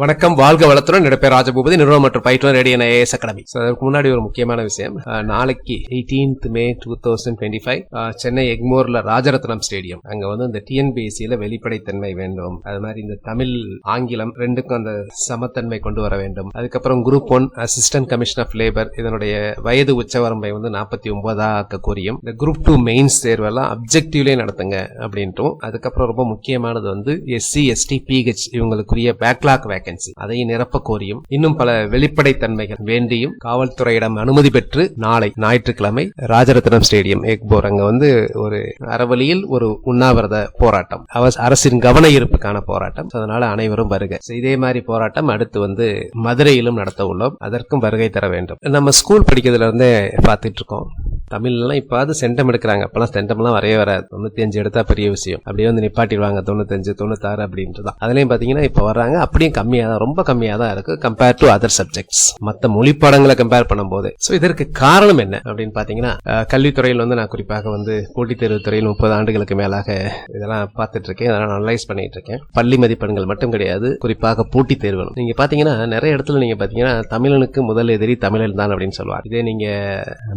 வணக்கம் வாழ்க வளத்துடன். என்னோட பேர் ராஜபூபதி நிறுவனம் மற்றும் பயிற்றுனர் ரேடியன் ஏஎஸ் அகாடமி So, அதுக்கு முன்னாடி ஒரு முக்கியமான விஷயம். நாளைக்கு 18th May two thousand twenty five Chennai எக்மோர்ல Rajarathnam stadium. அங்க வந்து இந்த டிஎன்பிஎஸ்சியில வெளிப்படைத்தன்மை வேண்டும். அது மாதிரி இந்த தமிழ் ஆங்கிலம் ரெண்டுக்கும் அந்த சமத்தன்மை கொண்டு வர வேண்டும். அதுக்கப்புறம் group one assistant commission of labour இதனுடைய வயது உச்சவரம்பை வந்து நாற்பத்தி ஒன்பதா ஆக்க கோரியும் இந்த குரூப் டூ மெயின்ஸ் தேர்வெல்லாம் அப்ஜெக்டிவ்லேயே நடத்துங்க அப்படின்ட்டும். அதுக்கப்புறம் ரொம்ப முக்கியமானது வந்து எஸ்சி எஸ்டி பிஹெச் இவங்களுக்குரிய பேக்லாக் வேகன்சி அதை நிரப்ப கோரியும் இன்னும் பல வெளிப்படைத்தன்மைகள் வேண்டியும் காவல்துறையிடம் அனுமதி பெற்று நாளை ஞாயிற்றுக்கிழமை ராஜரத்னம் ஸ்டேடியம் எக்போர் அங்க வந்து ஒரு அறவழியில் ஒரு உண்ணாவிரத போராட்டம். அவ- அரசின் கவன ஈர்ப்புக்கான போராட்டம். அதனால அனைவரும் வருக. இதே மாதிரி போராட்டம் அடுத்து வந்து மதுரையிலும் நடத்த உள்ளோம். அதற்கும் வருகை தர வேண்டும். நம்ம ஸ்கூல் படிக்கிறதுல இருந்தே பார்த்துட்டு இருக்கோம். தமிழ்லாம் இப்பாவது சென்டம் எடுக்கிறாங்க. அப்பெல்லாம் சென்டம்லாம் வரைய வராது. தொண்ணூத்தி அஞ்சு எடுத்தா பெரிய விஷயம். அப்படியே வந்து நிப்பாட்டிடுவாங்க. தொண்ணூத்தஞ்சு தொண்ணூத்தாறு அப்படின்றதான் அதுலயும் பாத்தீங்கன்னா இப்ப வர்றாங்க. அப்படியும் கம்மியா தான் ரொம்ப கம்மியா தான் இருக்கு கம்பேர் டு அதர் சப்ஜெக்ட்ஸ் மத்த மொழி பாடங்களை கம்பேர் பண்ணும்போது. சோ இதற்கு காரணம் என்ன அப்படின்னு பாத்தீங்கன்னா கல்வித்துறையில் வந்து நான் குறிப்பாக வந்து போட்டித் தேர்வு துறையில் முப்பது ஆண்டுகளுக்கு மேலாக இதெல்லாம் பார்த்துட்டு இருக்கேன் இதெல்லாம் அனலைஸ் பண்ணிட்டு இருக்கேன் பள்ளி மதிப்பெண்கள் மட்டும் கிடையாது. குறிப்பாக போட்டித் தேர்வுகள் நீங்க பாத்தீங்கன்னா நிறைய இடத்துல நீங்க பாத்தீங்கன்னா தமிழனுக்கு முதல் எதிரி தமிழன் தான் அப்படின்னு சொல்லுவார் இதே நீங்க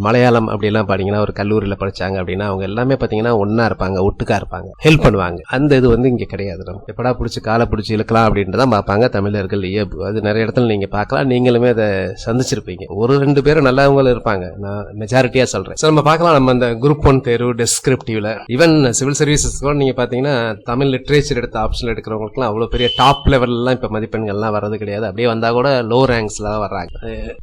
மலையாளம் அப்படி அப்படிலாம் பாத்தீங்கன்னா ஒரு கல்லூரியில படிச்சாங்க அப்படின்னா அவங்க எல்லாமே பாத்தீங்கன்னா ஒன்னா இருப்பாங்க ஒட்டுக்கா இருப்பாங்க. ஹெல்ப் பண்ணுவாங்க. அந்த இது வந்து இங்க கிடையாது நம்ம எப்படா பிடிச்சி காலை பிடிச்சி இழுக்கலாம் அப்படின்றதான் பார்ப்பாங்க தமிழர்கள். இயல்பு அது நிறைய இடத்துல நீங்க பார்க்கலாம் நீங்களுமே அதை சந்திச்சிருப்பீங்க. ஒரு ரெண்டு பேரும் நல்லவங்களும் இருப்பாங்க. நான் மெஜாரிட்டியா சொல்றேன். ஸோ நம்ம பார்க்கலாம். நம்ம அந்த குரூப் ஒன் தேர்வு டெஸ்கிரிப்டிவ்ல ஈவன் சிவில் சர்வீசஸ் கூட நீங்க பாத்தீங்கன்னா தமிழ் லிட்ரேச்சர் எடுத்த ஆப்ஷன் எடுக்கிறவங்களுக்குலாம் அவ்வளவு பெரிய டாப் லெவல்லாம் இப்ப மதிப்பெண்கள்லாம் வர்றது கிடையாது. அப்படியே வந்தா கூட லோ ரேங்க்ஸ்ல தான் வர்றாங்க.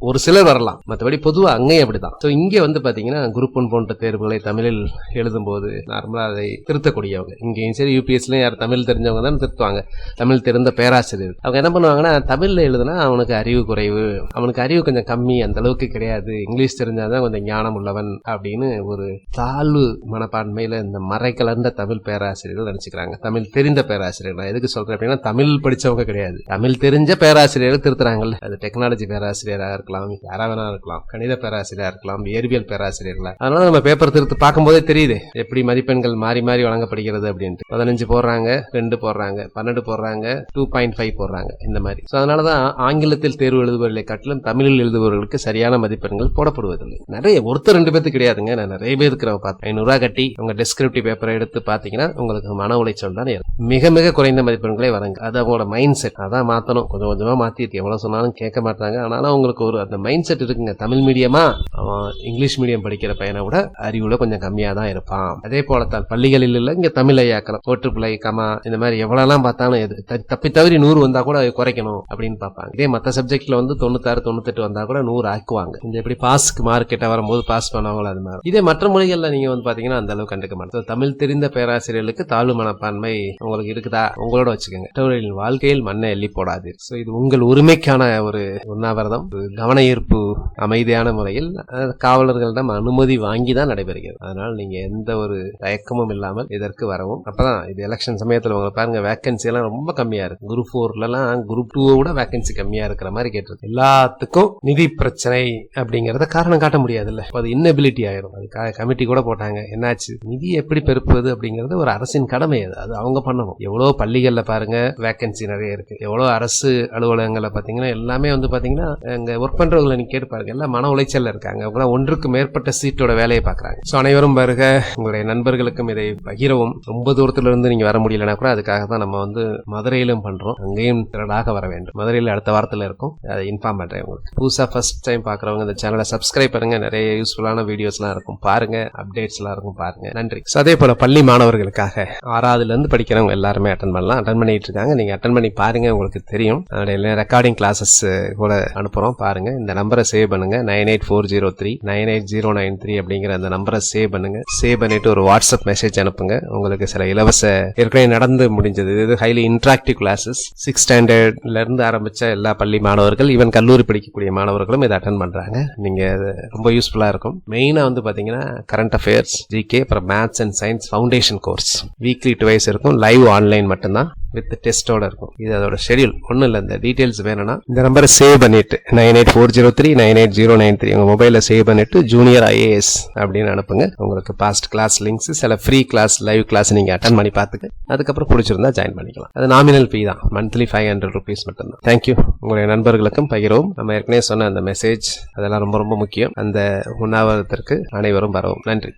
ஒரு சிலர் வரலாம். மற்றபடி பொதுவாக அங்கேயும் அப்படிதான். ஸோ இங்க வந்து பாத்தீங்கன்னா குரூப் ஒன் போன்ற தேர்வுகளை தமிழில் எழுதும்போது நார்மலாக அதை திருத்தக்கூடியவங்க. இங்கேயும் சரி யூபிஎஸ்லையும் யார் தமிழ் தெரிஞ்சவங்க தான் திருத்துவாங்க. தமிழ் தெரிந்த பேராசிரியர். அவங்க என்ன பண்ணுவாங்கன்னா தமிழில் எழுதுனா அவனுக்கு அறிவு குறைவு அவனுக்கு அறிவு கொஞ்சம் கம்மி அந்த அளவுக்கு கிடையாது. இங்கிலீஷ் தெரிஞ்சாதான் கொஞ்சம் ஞானம் உள்ளவன் அப்படின்னு ஒரு தாழ்வு மனப்பான்மையில் இந்த மறை கலந்த தமிழ் பேராசிரியர்கள் நினச்சிக்கிறாங்க. தமிழ் தெரிந்த பேராசிரியர் நான் எதுக்கு சொல்கிறேன் அப்படின்னா தமிழ் படித்தவங்க கிடையாது. தமிழ் தெரிஞ்ச பேராசிரியர்கள் திருத்துறாங்கல்ல. அது டெக்னாலஜி பேராசிரியராக இருக்கலாம் யாராக வேணா இருக்கலாம். கணித பேராசிரியராக இருக்கலாம் இயற்பியல் பேராசிரியர் பேராசிரியர்களா அதனால நம்ம பேப்பர் திருத்து பார்க்கும்போதே தெரியுது. எப்படி மதிப்பெண்கள் மாறி மாறி வழங்கப்படுகிறது அப்படின்ட்டு. பதினஞ்சு போடுறாங்க ரெண்டு போடுறாங்க பன்னெண்டு போடுறாங்க டூ பாயிண்ட் ஃபைவ் போடுறாங்க இந்த மாதிரி. ஸோ அதனாலதான் ஆங்கிலத்தில் தேர்வு எழுதுபவர்களை காட்டிலும் தமிழில் எழுதுபவர்களுக்கு சரியான மதிப்பெண்கள் போடப்படுவதில்லை. நிறைய ஒருத்தர் ரெண்டு பேருக்கு கிடையாதுங்க. நான் நிறைய பேர் இருக்கிறவங்க பார்த்தேன் ஐநூறுரூவா கட்டி உங்க டெஸ்கிரிப்டிவ் பேப்பரை எடுத்து பார்த்தீங்கன்னா உங்களுக்கு மன உளைச்சல் தான் மிக மிக குறைந்த மதிப்பெண்களே வரங்க அது அவங்களோட மைண்ட் செட் அதான் மாத்தணும். கொஞ்சம் கொஞ்சமா மாத்திட்டு எவ்வளவு சொன்னாலும் கேட்க மாட்டாங்க. ஆனாலும் அவங்களுக்கு ஒரு அந்த மைண்ட் செட் இருக்குங்க. தமிழ் மீடியமா அவன் இங்கிலீஷ் மீடியம் படிக்கிற பையனை விட அறிவுல கொஞ்சம் கம்மியா தான் இருப்பான். அதே போலத்தான் பள்ளிகளில் இல்ல இங்க தமிழ் ஐயாக்கலாம் ஓட்டுப்பிள்ளை கமா இந்த மாதிரி எவ்வளவுலாம் பார்த்தாலும் எது த- தப்பி தவறி நூறு வந்தா கூட குறைக்கணும் அப்படின்னு பார்ப்பாங்க. இதே மற்ற சப்ஜெக்ட்ல வந்து தொண்ணூத்தாறு தொண்ணூத்தெட்டு வந்தா கூட நூறு ஆக்குவாங்க. இந்த எப்படி பாஸ்க்கு மார்க் கிட்ட வரும்போது பாஸ் பண்ணவங்களோ அது மாதிரி. இதே மற்ற மொழிகள்ல நீங்க வந்து பாத்தீங்கன்னா அந்த அளவுக்கு கண்டுக்க மாட்டோம். தமிழ் தெரிந்த பேராசிரியர்களுக்கு தாழ்வு மனப்பான்மை உங்களுக்கு இருக்குதா? உங்களோட வச்சுக்கோங்க. மற்றவர்களின் வாழ்க்கையில் மண்ணை எள்ளி போடாது சோ இது உங்கள் உரிமைக்கான ஒரு உண்ணாவிரதம். கவன ஈர்ப்பு அமைதியான முறையில் காவலர்களிடம் அனு அனுமதி வாங்கி தான் நடைபெறுகிறது. அதனால நீங்க எந்த ஒரு தயக்கமும் இல்லாமல் இதற்கு வரவும். அப்பதான் இது எலெக்ஷன் சமயத்தில் உங்களை பாருங்க வேகன்சி எல்லாம் ரொம்ப கம்மியா இருக்கு. குரூப் ஃபோர்ல எல்லாம் குரூப் டூ விட வேகன்சி கம்மியா இருக்கிற மாதிரி கேட்டிருக்கு. எல்லாத்துக்கும் நிதி பிரச்சனை அப்படிங்கறத காரணம் காட்ட முடியாதுல்ல. அப்ப அது இன்னபிலிட்டி ஆயிரும். அதுக்காக கமிட்டி கூட போட்டாங்க. என்னாச்சு? நிதி எப்படி பெருப்புவது அப்படிங்கிறது ஒரு அரசின் கடமை அது. அது அவங்க பண்ணணும். எவ்வளவு பள்ளிகள்ல பாருங்க வேகன்சி நிறைய இருக்கு. எவ்வளவு அரசு அலுவலகங்களில் பாத்தீங்கன்னா எல்லாமே வந்து பாத்தீங்கன்னா அங்க ஒர்க் பண்றவங்களை நீங்க கேட்டு பாருங்க. எல்லாம் மன உளைச்சலில் இருக்காங்க. அவங்க ஒன்றுக்கு மேற்பட்ட சீட்டோட வேலையை பாக்குறாங்க சோ அனைவரும் வருக. உங்களுடைய நண்பர்களுக்கும் இதை பகிரவும். ரொம்ப தூரத்துல இருந்து நீங்க வர முடியலன்னா கூட அதுக்காக தான் நம்ம வந்து மதுரையிலும் பண்றோம். அங்கேயும் திரளாக வர வேண்டும். மதுரையில் அடுத்த வாரத்துல இருக்கும். அதை இன்ஃபார்ம் பண்றேன் உங்களுக்கு. புதுசா ஃபர்ஸ்ட் டைம் பாக்குறவங்க இந்த சேனலை சப்ஸ்கிரைப் பண்ணுங்க. நிறைய யூஸ்ஃபுல்லான வீடியோஸ்லாம் இருக்கும். பாருங்க. அப்டேட்ஸ் எல்லாம் இருக்கும். பாருங்க. நன்றி. ஸோ அதே போல பள்ளி மாணவர்களுக்காக ஆறாவதுல இருந்து படிக்கிறவங்க எல்லாருமே அட்டன் பண்ணலாம். அட்டன் பண்ணிட்டு இருக்காங்க. நீங்க அட்டன் பண்ணி பாருங்க. உங்களுக்கு தெரியும். அதோட ரெக்கார்டிங் கிளாஸஸ் கூட அனுப்புறோம். பாருங்க. இந்த நம்பரை சேவ் பண்ணுங்க. Nine eight four zero three nine eight zero nine three அப்படிங்கிற அந்த நம்பரை சேவ் பண்ணுங்க. சேவ் பண்ணிட்டு ஒரு வாட்ஸ்அப் மெசேஜ் அனுப்புங்க. உங்களுக்கு சில இலவச ஏற்கனவே நடந்து முடிஞ்சது. இது ஹைலி இன்ட்ராக்டிவ் கிளாஸஸ் சிக்ஸ் ஸ்டாண்டர்ட்ல இருந்து ஆரம்பிச்ச எல்லா பள்ளி மாணவர்கள் ஈவன் கல்லூரி படிக்கக்கூடிய மாணவர்களும் இதை அட்டன் பண்றாங்க. நீங்க ரொம்ப யூஸ்ஃபுல்லா இருக்கும். மெயினா வந்து பாத்தீங்கன்னா கரண்ட் அஃபேர்ஸ் ஜிகே அப்புறம் maths and science foundation course weekly twice இருக்கும். லைவ் ஆன்லைன் மட்டும்தான். வித் டெஸ்டோட இருக்கும். இது அதோட ஷெடியூல் ஒன்றும் இல்லை இந்த டீடைல்ஸ் வேணும்னா இந்த நம்பரை சேவ் பண்ணிட்டு nine eight four zero three nine eight zero nine three உங்கள் மொபைலில் சேவ் பண்ணிட்டு ஜூனியர் ஐஏஎஸ் அப்படின்னு அனுப்புங்க. உங்களுக்கு பாஸ்ட் கிளாஸ் லிங்க்ஸ் சில ஃப்ரீ கிளாஸ் லைவ் கிளாஸ் நீங்கள் அட்டன் பண்ணி பார்த்துட்டு அதுக்கப்புறம் பிடிச்சிருந்தா ஜாயின் பண்ணிக்கலாம். அது நாமினல் ஃபீ தான். மந்த்லி ஃபைவ் ஹண்ட்ரட் ருபீஸ் மட்டும்தான். தேங்க்யூ உங்களுடைய நண்பர்களுக்கும் பகிரவும். நம்ம ஏற்கனவே சொன்ன அந்த மெசேஜ் அதெல்லாம் ரொம்ப ரொம்ப முக்கியம். அந்த உண்ணாவிரதத்திற்கு அனைவரும் வரவும். நன்றி.